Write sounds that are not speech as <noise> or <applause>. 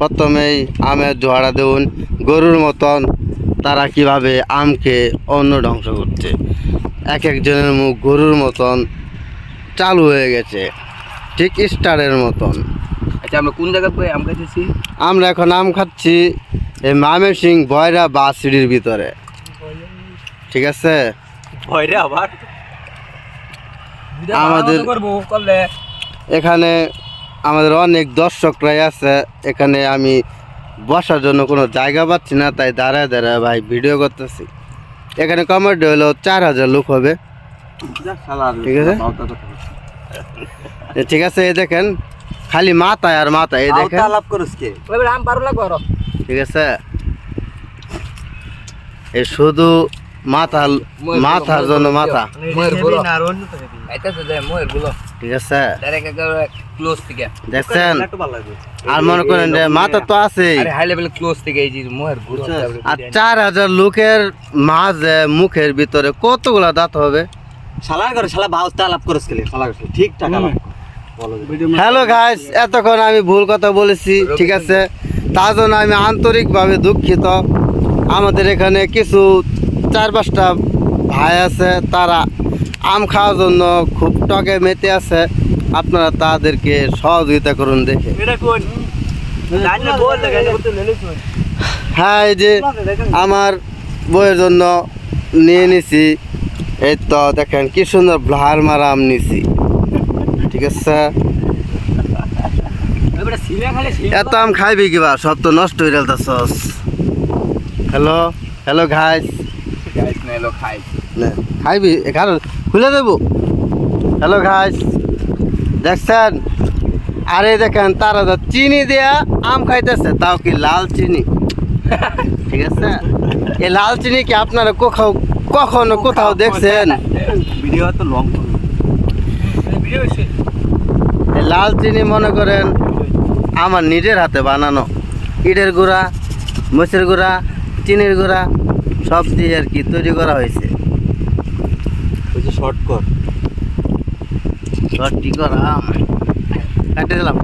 প্রথমেই আমের জোয়ারা দেউন গরুর মতন তারা কীভাবে আমকে অন্য ধ্বংস করছে। এক একজনের মুখ গরুর মতন চালু হয়ে গেছে ঠিক স্টারের মতন। আচ্ছা আমরা কোন জায়গায় আম খাইতেছি? আমরা এখন আম খাচ্ছি এই মামে সিং বয়রা বাস সিঁড়ির ভিতরে। ঠিক আছে? ভয়রে আবার? আমাদের- এখানে আমাদের অনেক দর্শকরাই আছে এখানে আমি বসার জন্য কোনো জায়গা পাচ্ছি না তাই দাঁড়ায় দাঁড়ায় ভাই ভিডিও করতেছি। এখানে কমেডি হলো চার হাজার লোক হবে। ঠিক আছে? ঠিক আছে এই দেখেন খালি মাথায় আর মাথায় এই দেখেন। ঠিক আছে? এই শুধু মাথা মাথার জন্য মাথা। ঠিক আছে। দেখছেন? আর মনে করেন মাথা তো আছেই। আরে হাই লেভেল ক্লোজ থেকে এই যে ময়েরগুলো আর চার হাজার লোকের মাঝে মুখের ভিতরে কতগুলা দাঁত হবে? শালার করে শালা শালা ঠিক টাকা হ্যালো গাইস এতক্ষণ আমি ভুল কথা বলেছি ঠিক আছে? তার জন্য আমি আন্তরিকভাবে দুঃখিত। আমাদের এখানে কিছু চার পাঁচটা ভাই আছে তারা আম খাওয়ার জন্য খুব টকে মেতে আছে। আপনারা তাদেরকে সহযোগিতা করুন দেখে। হ্যাঁ এই যে আমার বইয়ের জন্য নিয়ে নিছি। এই তো দেখেন কি সুন্দর ব্লার মারা আম নিছি। ঠিক আছে? এত আম খাইবি কিবা সব তো নষ্ট হয়ে গেলতাছস হ্যালো? Hello guys খাইবি? এখানে খুলে দেবো। হ্যালো ঘাইস দেখছেন? আরে দেখেন তারা তো চিনি দেয়া আম খাইতেছে তাও কি লাল চিনি? <laughs> ঠিক আছে? এই লাল চিনি কি আপনারা কোথাও কখনো কোথাও দেখছেন? ভিডিও তো লং ভিডিও হইছে এই লাল চিনি মনে করেন আমার নিজের হাতে বানানো। ইটের গুঁড়া মরিচের গুঁড়া চিনির গুঁড়া সব দিয়ে আর কি তৈরি করা হয়েছে। যে শর্ট কর শর্টটি কর কাটে দিলাম।